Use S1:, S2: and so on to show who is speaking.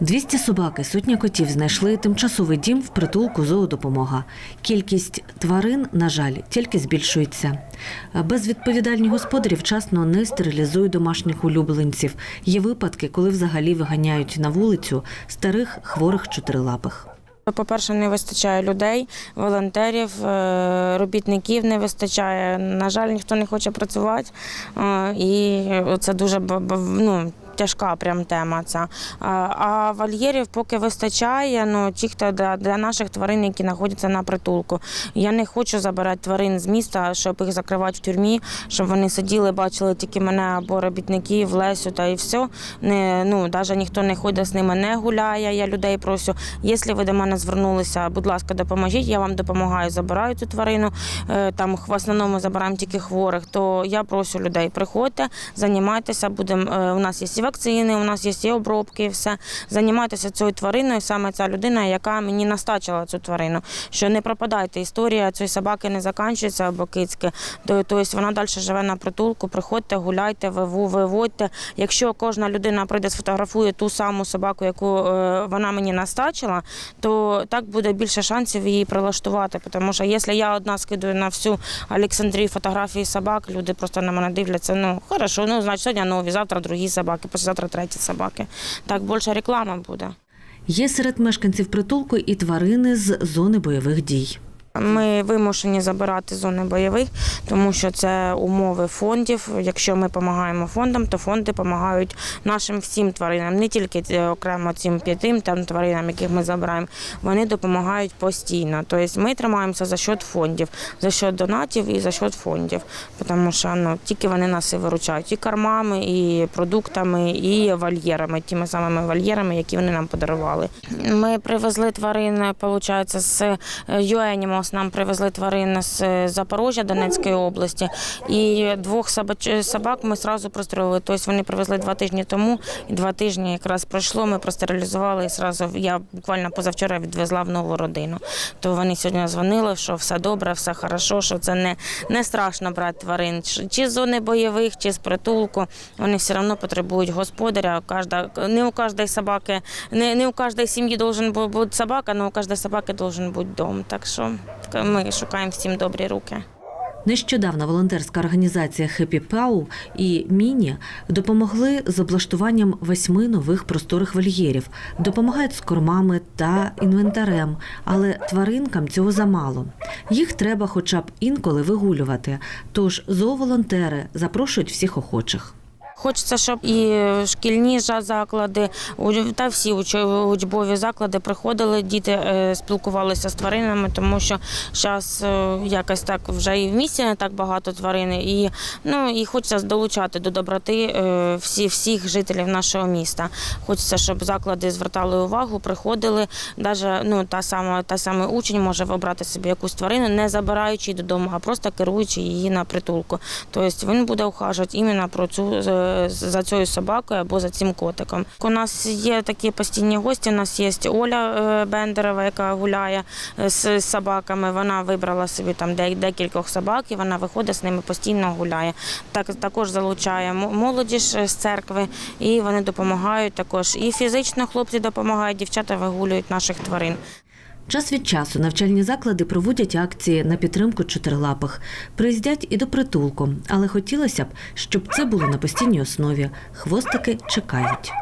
S1: 200 собак і сотня котів знайшли тимчасовий дім в притулку зоодопомога. Кількість тварин, на жаль, тільки збільшується. Безвідповідальні господарі вчасно не стерилізують домашніх улюбленців. Є випадки, коли взагалі виганяють на вулицю старих хворих чотирилапих.
S2: По-перше, не вистачає людей, волонтерів, е, робітників не вистачає. На жаль, ніхто не хоче працювати. Е, І це дуже ну, тяжка прям тема. Ця. А- вольєрів поки вистачає, ну, ті, хто для, наших тварин, які знаходяться на притулку. Я не хочу забирати тварин з міста, щоб їх закривати в тюрмі, щоб вони сиділи, бачили тільки мене або робітників, Лесю та і все. Не, ну, навіть ніхто не ходить з ними, не гуляє. Я людей прошу. Якщо ви до мене звернулися, будь ласка, допоможіть, я вам допомагаю, забираю цю тварину. Е, Там в основному забираємо тільки хворих, то я прошу людей, приходьте, займайтеся, будемо. е, У нас є вакцини, у нас є і обробки, і все. Займайтеся цією твариною, саме ця людина, яка мені настачила цю тварину. Що не пропадайте, історія цієї собаки не закінчується кицьки. Тобто вона далі живе на притулку, приходьте, гуляйте, виводьте. Якщо кожна людина прийде, сфотографує ту саму собаку, яку е, вона мені настачила, то так буде більше шансів її прилаштувати. Тому що якщо я одна скидую на всю Олександрію фотографії собак, люди просто на мене дивляться. Ну хорошо, ну значить сьогодні нові, завтра другі собаки, післязавтра треті собаки. Так більше реклама буде.
S1: Є серед мешканців притулку і тварини з зони бойових дій.
S2: Ми вимушені забирати зони бойових, тому що це умови фондів. Якщо ми допомагаємо фондам, то фонди допомагають нашим всім тваринам, не тільки е, окремо цим п'ятим там тваринам, яких ми забираємо. Вони допомагають постійно. Тобто ми тримаємося за счет фондів, за счет донатів і за счет фондів, тому що ну тільки вони нас і виручають і кормами, і продуктами, і вольєрами, тими самими вольєрами, які вони нам подарували. Ми привезли тварин, виходить, з е, UAnimals нам привезли тварин з е, Запорожжя Донецької області. І двох собак ми одразу прострілили. Тобто вони привезли два тижні тому, і два тижні якраз пройшло, ми простерилізували і зразу я буквально позавчора відвезла в нову родину. То вони сьогодні дзвонили, що все добре, все хорошо, що це не, не страшно брати тварин. Чи- з зони бойових, чи з притулку. Вони все одно потребують господаря. Кожна, не у кожної собаки, не, не у кожної сім'ї должен бути собака, але у кожної собаки должен бути дом. Так що ми шукаємо всім добрі руки.
S1: Нещодавно волонтерська організація Happy Pau і Міні допомогли з облаштуванням восьми нових просторих вольєрів, допомагають з кормами та інвентарем, але тваринкам цього замало. Їх треба хоча б інколи вигулювати. Тож зооволонтери запрошують всіх охочих.
S2: Хочеться, щоб і шкільні заклади, та всі учбові заклади приходили, діти е, спілкувалися з тваринами, тому що зараз якось так вже і в місті не так багато тварин, і ну і хочеться долучати до доброти е, всі, всіх жителів нашого міста. Хочеться, щоб заклади звертали увагу, приходили. Даже ну та сама та саме учень може обрати собі якусь тварину, не забираючи її додому, а просто керуючи її на притулку. Тобто він буде ухажувати іменно про цю е, за цією собакою або за цим котиком. У нас є такі постійні гості. У нас є Оля е, Бендерова, яка гуляє е, з собаками. Вона вибрала собі там декількох собак, і вона виходить з ними постійно гуляє. Так також залучає мо- молодіж е, з церкви, і вони допомагають також. І фізично хлопці допомагають, дівчата вигулюють наших тварин.
S1: Час від часу навчальні заклади проводять акції на підтримку чотирилапих. Приїздять і до притулку, але хотілося б, щоб це було на постійній основі. Хвостики чекають.